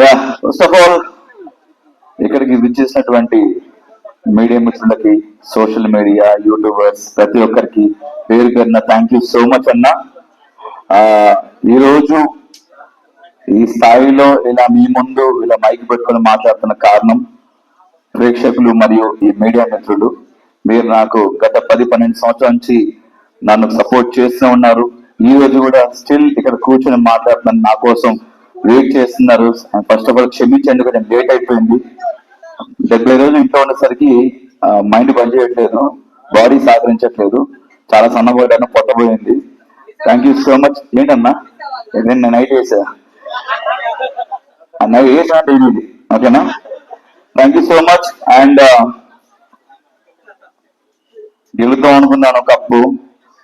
Yeah first of all ఇక్కడికి విచ్చేసినటువంటి media మిత్రులకి సోషల్ మీడియా యూట్యూబర్స్ ప్రతి ఒక్కరికి పేరు పేరున థ్యాంక్ యూ సో మచ్ అన్న. ఈరోజు ఈ స్థాయిలో ఇలా మీ ముందు ఇలా మైక్ పెట్టుకొని మాట్లాడుతున్న కారణం ప్రేక్షకులు మరియు ఈ మీడియా మిత్రులు. మీరు నాకు గత పది పన్నెండు సంవత్సరాల నుంచి నన్ను సపోర్ట్ చేస్తూ ఉన్నారు. ఈ రోజు కూడా స్టిల్ ఇక్కడ కూర్చొని మాట్లాడుతున్నారు నా కోసం వెయిట్ చేస్తున్నారు. ఫస్ట్ ఆఫ్ ఆల్ క్షమించండి కొంచెం లేట్ అయిపోయింది. డెబ్బై రోజులు ఇంట్లో ఉండేసరికి మైండ్ పనిచేయట్లేదు బాడీ సహకరించట్లేదు చాలా సన్నబోయాను పొట్టబోయింది థ్యాంక్ యూ సో మచ్ ఏంటన్నా? నేను నైట్ వేసా నైట్ వేసా ఓకేనా? Thank you so much and గెలుద్దాం అనుకున్నాను కప్పు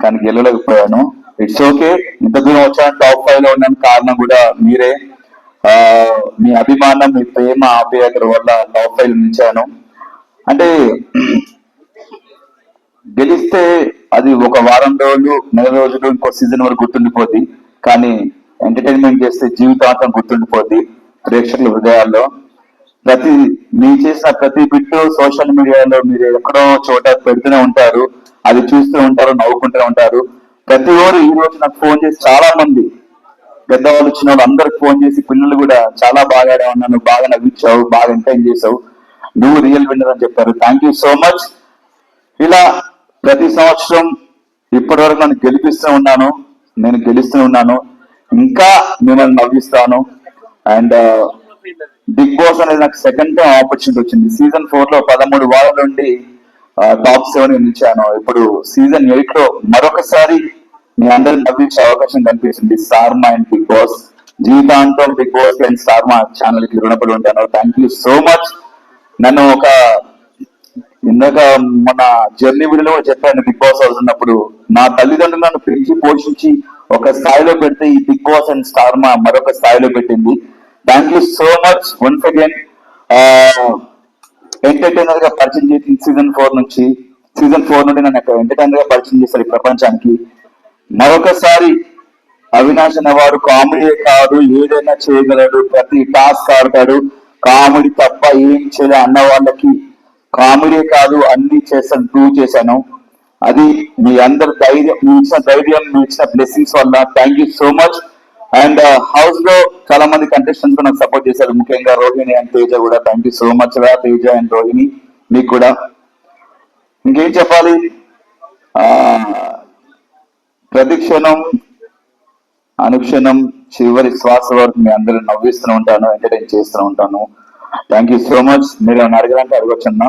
కానీ గెలవలేకపోయాను. ఇట్స్ ఓకే ఇంత దూరం వచ్చాను టాప్ ఫైవ్లో ఉన్నాను కారణం కూడా మీరే. ఆ, మీ అభిమానం మీ ప్రేమ ఆప్యాయతల వల్ల టాప్ ఫైవ్ నిలిచాను అంటే గెలిస్తే అది ఒక వారం రోజులు నెల రోజులు ఇంకో సీజన్ వరకు గుర్తుండిపోద్ది. కానీ ఎంటర్టైన్మెంట్ చేస్తే జీవితాంతం గుర్తుండిపోద్ది ప్రేక్షకుల హృదయాల్లో. ప్రతి మీ చేసిన ప్రతి బిట్టు సోషల్ మీడియాలో మీరు ఎక్కడో చోట పెడుతూనే ఉంటారు. అది చూస్తూ ఉంటారు నవ్వుకుంటూనే ఉంటారు. ప్రతి ఓరు ఈ రోజు నాకు ఫోన్ చేసి చాలా మంది పెద్దవాళ్ళు వచ్చిన వాళ్ళు అందరికి ఫోన్ చేసి పిల్లలు కూడా చాలా బాగా ఆడావు నన్ను బాగా నవ్వించావు బాగా ఎంటైన్ చేసావు. నువ్వు రియల్ విన్నర్ అని చెప్పారు. థ్యాంక్ యూ సో మచ్ ఇలా ప్రతి సంవత్సరం ఇప్పటి వరకు నన్ను గెలిపిస్తూ ఉన్నాను. నేను గెలుస్తూ ఉన్నాను. ఇంకా మిమ్మల్ని నవ్విస్తాను. అండ్ బిగ్ బాస్ అనేది నాకు సెకండ్ టైం ఆపర్చునిటీ వచ్చింది. సీజన్ ఫోర్లో పదమూడు వారాల నుండి టాప్ uh, సెవెన్ నిలిచాను. ఇప్పుడు సీజన్ ఎయిట్లో మరొకసారి మీ అందరికి లభించే అవకాశం కనిపిస్తుంది star Maa and big boss జీవితాంతం big boss and star Maa ఛానల్కి రుణపడి ఉంటాను థ్యాంక్ యూ సో మచ్ నన్ను ఒక ఇందాక మన జర్నీ వీడియోలో కూడా చెప్పాను. బిగ్ బాస్ హౌస్ ఉన్నప్పుడు నా తల్లిదండ్రులు నన్ను పెంచి పోషించి ఒక స్థాయిలో పెడితే ఈ బిగ్ బాస్ అండ్ స్టార్ మా మరొక స్థాయిలో పెట్టింది. Thank you so much once again ఎంటర్టైనర్గా పరిచయం చేసింది సీజన్ ఫోర్ నుంచి సీజన్ ఫోర్ నుండి నన్ను ఎంటర్టైనర్గా పరిచయం చేశారు ప్రపంచానికి. మరొకసారి అవినాష్ అనేవాడు కామెడీ కాదు ఏదైనా చేయగలడు ప్రతి టాస్క్ ఆడతాడు. కామెడీ తప్ప ఏం చేయలే అన్న వాళ్ళకి కామెడీ కాదు అన్ని చేశాను ప్రూవ్ చేశాను. అది మీ అందరి ధైర్యం మీ ఇచ్చిన ధైర్యం మీ ఇచ్చిన బ్లెస్సింగ్స్ వల్ల. Thank you so much and హౌస్లో చాలా మంది కంటెస్టెంట్స్ నాకు సపోర్ట్ చేశారు. ముఖ్యంగా రోహిణి అండ్ తేజ కూడా. థ్యాంక్ యూ సో మచ్ రా తేజ అండ్ రోహిణి. మీకు కూడా. ఇంకేం చెప్పాలి? ప్రతిక్షణం అనుక్షణం చివరి శ్వాస వరకు మీ అందరూ నవ్విస్తూ ఉంటాను ఎంటర్టైన్ చేస్తూ ఉంటాను. థ్యాంక్ యూ సో మచ్ మీరు ఏమైనా అడగాలంటే అడగొచ్చన్నా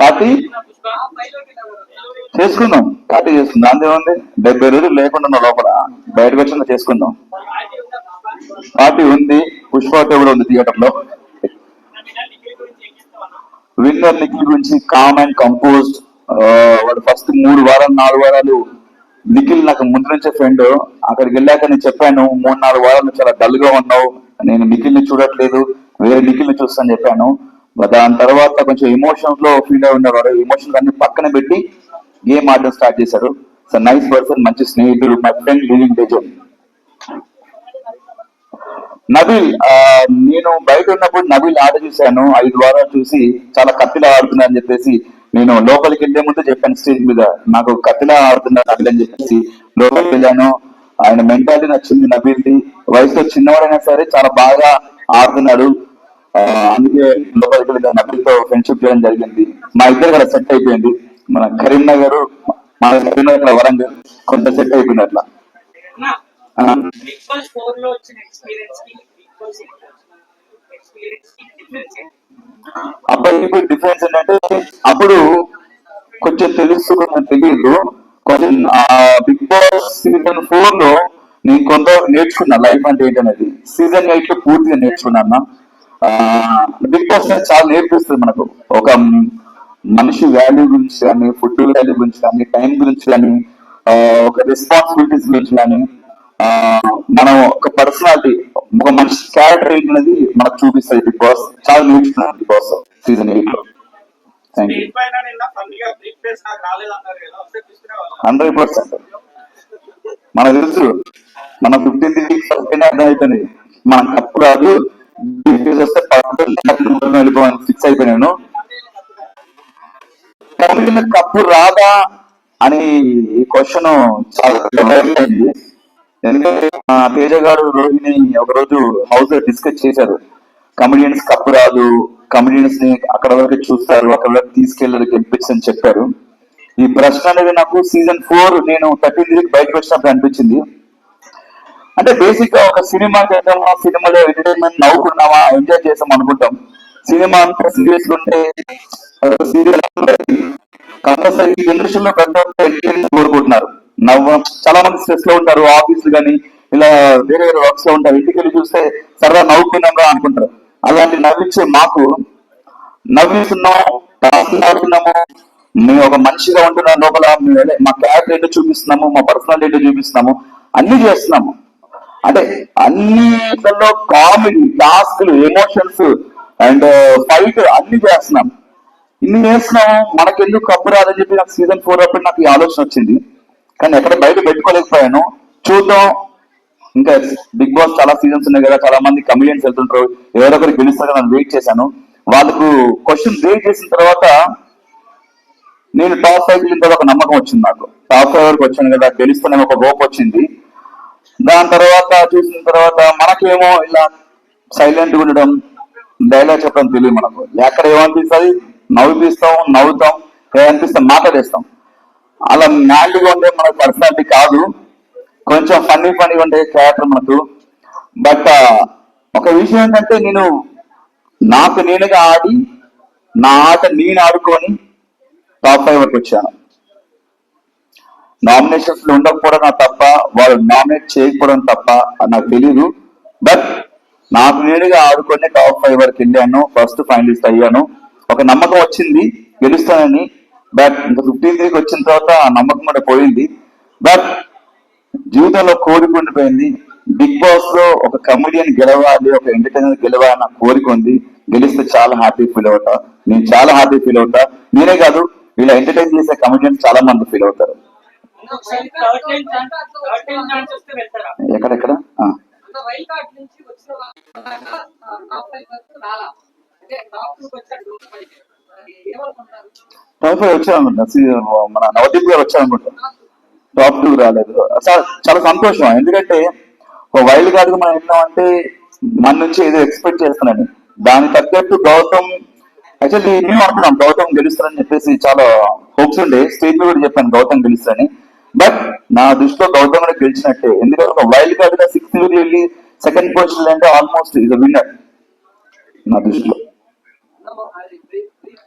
పార్టీ? చేసుకుందాం. పార్టీ చేసుకుందాం. అంతేముంది డెబ్బై రోజులు లేకుండా లోపల. బయటకు వచ్చిన చేసుకుందాం. పార్టీ ఉంది. పుష్ప కూడా ఉంది థియేటర్లో విన్నర్ నిఖిల్ గురించి కామ్ అండ్ కంపోజ్డ్ వాడు ఫస్ట్ మూడు వారాలు నాలుగు వారాలు నిఖిల్ నాకు ముందు నుంచే ఫ్రెండ్ అక్కడికి వెళ్ళాక నేను చెప్పాను మూడు నాలుగు వారాలు చాలా డల్గా ఉన్నావు. నేను నిఖిల్ని చూడట్లేదు. వేరే నిఖిల్ని చూస్తాను చెప్పాను. దాని తర్వాత కొంచెం ఎమోషన్స్లో ఫీల్ అయి ఉన్నారు ఎమోషన్స్ అన్ని పక్కన పెట్టి గేమ్ ఆడడం స్టార్ట్ చేశారు సో నైస్ పర్సన్ మంచి స్నేహితుడు మై ఫ్రెండ్ లివింగ్ డేజన్ నబిల్ నేను బయట ఉన్నప్పుడు నబిల్ ఆట చూశాను. ఐదు వారాలు చూసి చాలా కత్తిలా ఆడుతున్నా అని చెప్పేసి నేను లోపలికి వెళ్ళే ముందు చెప్పాను స్టేజ్ మీద నాకు కత్తిలా ఆడుతున్నా అని చెప్పేసి లోపలికి వెళ్ళాను. ఆయన మెంటాలిటీ నచ్చింది నబిల్ది వయసులో చిన్నవాడైనా సరే చాలా బాగా ఆడుతున్నాడు. అందుకే లోపలికి వెళ్ళి నబిల్తో ఫ్రెండ్షిప్ చేయడం జరిగింది. మా ఇద్దరు కూడా సెట్ అయిపోయింది. మన కరీంనగర్ మన కరీంనగర్ వరంగల్ కొంత సెట్ అయిపోయింది అట్లా. ఎక్స్పీరియన్స్ అబ్బాయి డిఫరెన్స్ ఇప్పుడు డిఫరెన్స్ ఏంటంటే అప్పుడు కొంచెం తెలుసు తెలియదు. కొంచెం బిగ్ బాస్ సీజన్ ఫోర్లో నేను కొంత నేర్చుకున్నా లైఫ్ అంటే ఏంటనేది. సీజన్ ఎయిట్లో పూర్తిగా నేర్చుకున్నా బిగ్ బాస్ అనేది చాలా నేర్పిస్తుంది మనకు. ఒక మనిషి వాల్యూ గురించి కానీ ఫుడ్ వాల్యూ గురించి కానీ టైం గురించి కానీ ఒక రెస్పాన్సిబిలిటీస్ గురించి కానీ మనం ఒక పర్సనాలిటీ ఒక మనిషి క్యారెక్టర్ ఏంటనేది మనకు చూపిస్తుంది బిగ్ బాస్. చాలా నేర్చుకున్నాను బిగ్ బాస్ సీజన్ ఎయిట్లో. హండ్రెడ్ పర్సెంట్ మనకు తెలుసు మన ఫిఫ్టీన్త్ వీక్ అయినా అర్థమైపోయింది. మన కప్పు రాదు వస్తే వెళ్ళిపోవాలని ఫిక్స్ అయిపోయాను కమిటీలో కప్పు రాదా అని ఈ క్వశ్చన్ చాలా అయింది ఎందుకంటే మా తేజ గారు రోహిణి ఒకరోజు హౌస్లో డిస్కస్ చేశారు. కమిడియన్స్ కప్పు రాదు కమిడియన్స్ని అక్కడ వరకు చూస్తారు అక్కడ వరకు తీసుకెళ్ళారు గెలిపించి అని చెప్పారు. ఈ ప్రశ్న అనేది నాకు సీజన్ ఫోర్ నేను థర్టీన్ త్రీకి బయటకు వచ్చినప్పుడు అనిపించింది. అంటే బేసిక్గా ఒక సినిమా చేద్దామా సినిమాలో ఎంటర్టైన్మెంట్ నవ్వుకున్నామా ఎంజాయ్ చేసాం అనుకుంటాం. సినిమా అంతా సీరియస్ ఉంటే సీరియల్ కంపల్సరీ ఇండస్ట్రీలో పెద్ద కోరుకుంటున్నారు. నవ్వ చాలా మంది స్ట్రెస్లో ఉంటారు ఆఫీస్ కానీ ఇలా వేరే వేరే వర్క్స్లో ఉంటారు. ఇంటికి వెళ్ళి చూస్తే సరదా నవ్వుకున్నాం అనుకుంటారు. అలాంటి నవ్వించే మాకు నవ్విస్తున్నాము ఆడుతున్నాము. మేము ఒక మనిషిగా ఉంటున్నాం లోపల మేము మా క్యారెక్టర్ ఏంటో చూపిస్తున్నాము మా పర్సనల్ ఏంటో చూపిస్తున్నాము. అన్ని చేస్తున్నాము. అంటే అన్నిట్లో కామెడీ టాస్క్లు ఎమోషన్స్ అండ్ ఫైట్ అన్ని చేస్తున్నాం. ఇన్ని చేస్తున్నాము మనకెందుకు కప్పు రాదని చెప్పి నాకు సీజన్ ఫోర్ అప్పుడు నాకు ఈ ఆలోచన వచ్చింది. కానీ ఎక్కడ బయట పెట్టుకోలేకపోయాను. చూద్దాం. ఇంకా బిగ్ బాస్ చాలా సీజన్స్ ఉన్నాయి కదా చాలా మంది కమిడియన్స్ వెళ్తుంటారు. ఎవరో గెలుస్తారు నేను వెయిట్ చేశాను. వాళ్ళకు క్వశ్చన్ వెయిట్ చేసిన తర్వాత నేను టాప్ ఫైవ్ వెళ్ళిన తర్వాత ఒక నమ్మకం వచ్చింది నాకు. టాప్ ఫైవ్ వరకు వచ్చాను కదా గెలుస్తానే ఒక హోప్ వచ్చింది. దాని తర్వాత చూసిన తర్వాత మనకేమో ఇలా సైలెంట్గా ఉండడం డైలాగ్ చెప్పడం తెలియదు మనకు. ఎక్కడ ఏమనిపిస్తుంది? నవ్విపిస్తాం నవ్వుతాం. అనిపిస్తే మాట్లాడేస్తాం. అలా మ్యాల్డ్గా ఉండే మన పర్సనాలిటీ కాదు. కొంచెం ఫన్నీ ఫన్నీ ఉండే క్యారెక్టర్ మనకు. బట్ ఒక విషయం ఏంటంటే నేను నాకు నేనుగా ఆడి నా ఆట నేను ఆడుకొని టాప్ ఫైవ్ వరకు వచ్చాను. నామినేషన్స్లో ఉండకపోవడం నా తప్ప వాళ్ళు నామినేట్ చేయకపోవడం తప్ప అని నాకు తెలియదు బట్ నాకు నేనుగా ఆడుకొని టాప్ ఫైవ్ వరకు వెళ్ళాను. ఫస్ట్ ఫైనలిస్ట్ అయ్యాను. ఒక నమ్మకం వచ్చింది గెలుస్తానని. బట్ ఇంకా ఫిఫ్టీన్కి వచ్చిన తర్వాత నమ్మకం కూడా పోయింది బట్ జీవితంలో కోరిక ఉండిపోయింది బిగ్ బాస్లో ఒక కమెడియన్ గెలవాలి ఒక ఎంటర్టైనర్ గెలవాలి నా కోరిక ఉంది గెలిస్తే చాలా హ్యాపీ ఫీల్ అవుతా నేను చాలా హ్యాపీ ఫీల్ అవుతా నేనే కాదు ఇలా ఎంటర్టైన్ చేసే కమెడియన్స్ చాలా మంది ఫీల్ అవుతారు ఎక్కడెక్కడ నుంచి టాప్ ఫైవ్ వచ్చారనుకుంటా మన నవదీప్ గారు వచ్చారనుకుంటా. టాప్ టూ రాలేదు. చాలా సంతోషం. ఎందుకంటే ఒక వైల్డ్ కార్డ్ మనం వెళ్ళామంటే మన నుంచి ఏదో ఎక్స్పెక్ట్ చేస్తున్నాను దానికి తగ్గట్టు గౌతమ్ యాక్చువల్లీ మేము అనుకున్నాం గౌతమ్ గెలుస్తారని చెప్పేసి చాలా హోప్స్ ఉండే. స్టేజ్ కూడా చెప్పాను గౌతమ్ గెలుస్తారని బట్ నా దృష్టిలో గౌతమ్ కూడా గెలిచినట్టే. ఎందుకంటే ఒక వైల్డ్ కార్డ్గా సిక్స్త్ వెళ్ళి సెకండ్ పొజిషన్ అంటే ఆల్మోస్ట్ ఇది విన్నర్ నా దృష్టిలో.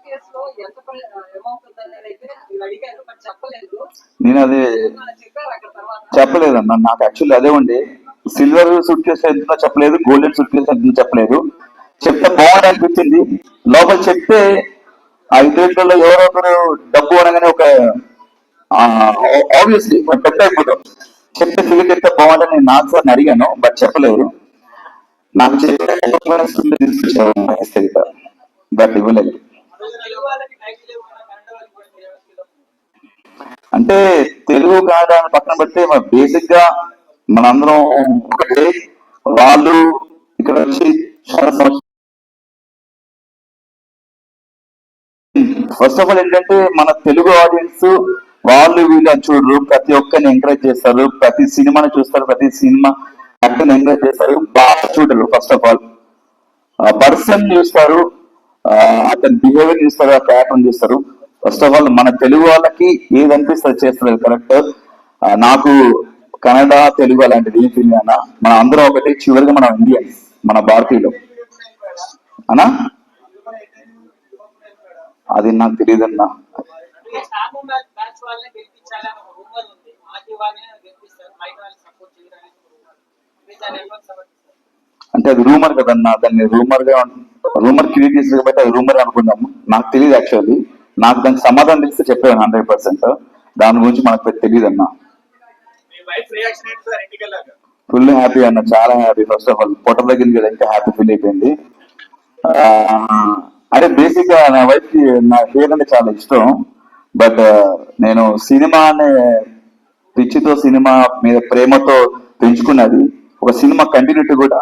బ్రీఫ్ కేస్లో ఎంత అమౌంట్ అనేది మీరు అడిగారు బట్ చెప్పలేదు. నేను అదే చెప్పారు అక్కడ తర్వాత. చెప్పలేదన్న నాకు యాక్చువల్లీ అదే ఉండే సిల్వర్ సూట్ కేసు ఎంతో చెప్పలేదు. గోల్డెన్ సూట్ కేసు ఎంతో చెప్పలేదు. చెప్తే బాగుంది అనిపించింది. లోపల చెప్తే ఆ ఇద్దరిలో ఎవరో ఒకరు డబ్బు అనగానే ఒక ఆబ్వియస్లీ పెద్ద అయిపోతాం. చెప్తే ఫిల్ చెప్తే బాగుందని నేను నాకు సార్ అడిగాను బట్ చెప్పలేదు. నాకు చెప్పారు బట్ ఇవ్వలేదు. అంటే తెలుగు కాదా అని పక్కన పెడితే మన బేసిక్గా మనందరం ఒకటే. వాళ్ళు ఇక్కడ వచ్చి ఫస్ట్ ఆఫ్ ఆల్ ఏంటంటే మన తెలుగు ఆడియన్స్ వాళ్ళు వీళ్ళని చూడరు. ప్రతి ఒక్కరిని ఎంకరేజ్ చేస్తారు. ప్రతి సినిమాని చూస్తారు. ప్రతి సినిమా అక్కడ ఎంకరేజ్ చేస్తారు. బాగా చూడరు ఫస్ట్ ఆఫ్ ఆల్ పర్సన్ చూస్తారు. అతని బిహేవియర్ చూస్తారు ఆ క్యారెక్టర్ చూస్తారు. ఫస్ట్ ఆఫ్ ఆల్ మన తెలుగు వాళ్ళకి ఏది అనిపిస్తుంది చేస్తారు కరెక్ట్ నాకు కన్నడ తెలుగు అలాంటిది ఏం ఫీల్ అన్న మన అందరం ఒకటి చివరిగా మనం ఇండియన్ మన భారతీయులు. అనా? అది నాకు తెలియదు అన్నా అంటే అది రూమర్ కదన్నా దాన్ని రూమర్గా ఉంటుంది రూమర్ క్రియేట్ చేసి కాబట్టి అది రూమర్ అనుకుందాము. నాకు తెలియదు యాక్చువల్లీ నాకు దానికి సమాధానం తెలిస్తే చెప్పాను హండ్రెడ్ పర్సెంట్ దాని గురించి మనకు తెలియదు అన్న ఫుల్ హ్యాపీ అన్న చాలా హ్యాపీ ఫస్ట్ ఆఫ్ ఆల్ పొట్ట తగ్గింది కదా ఇంకా హ్యాపీ ఫీల్ అయిపోయింది. అంటే బేసిక్గా నా వైఫ్కి నా పేరు అంటే చాలా ఇష్టం. బట్ నేను సినిమా అనే పిచ్చితో సినిమా మీద ప్రేమతో పెంచుకున్నది. ఒక సినిమా కంటిన్యూటీ కూడా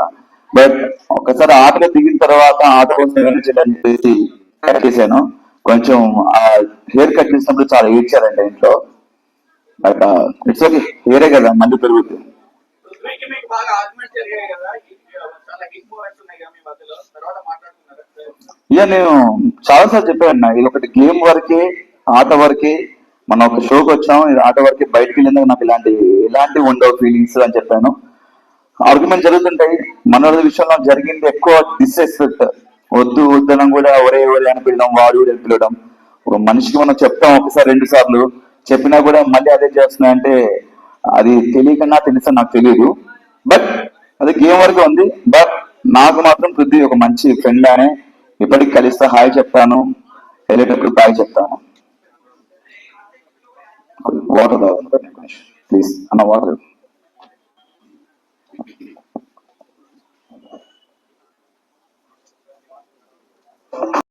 బట్ ఒకసారి ఆటలో దిగిన తర్వాత ఆట చెప్పేసి కట్ చేశాను. కొంచెం ఆ హెయిర్ కట్ చేసినప్పుడు చాలా ఏడ్చారండి ఇంట్లో. బట్ ఇట్స్ ఓకే హెయిరే కదా మళ్ళీ పెరుగుతుంది ఇక నేను చాలా సార్లు చెప్పాను ఇది ఒకటి గేమ్ వరకే ఆట వరకే మనం ఒక షోకి వచ్చాం ఆట వరకే బయటకు వెళ్ళిందాక నాకు ఇలాంటి ఎలాంటి ఉండవు ఫీలింగ్స్ అని చెప్పాను. ఆర్గ్యుమెంట్ జరుగుతుంటాయి మన విషయంలో జరిగింది ఎక్కువ డిస్రెస్పెక్ట్ వద్దు వద్దనం కూడా ఒరే ఒరే అని పిలవడం వాడు అని పిలవడం. ఒక మనిషికి మనం చెప్తాం ఒకసారి రెండు సార్లు. చెప్పినా కూడా మళ్ళీ అదే చేస్తున్నా అంటే అది తెలియకన్నా తెలుసా నాకు తెలియదు బట్ అది గేమ్ వరకు ఉంది. బట్ నాకు మాత్రం పృథ్వీ ఒక మంచి ఫ్రెండ్ అనే ఇప్పటికి కలిస్తే హాయ్ చెప్తాను. వెళ్ళేటప్పుడు బాయ్ చెప్తాను. వాటర్ ప్లీజ్ అన్న వాటర్ フフフ。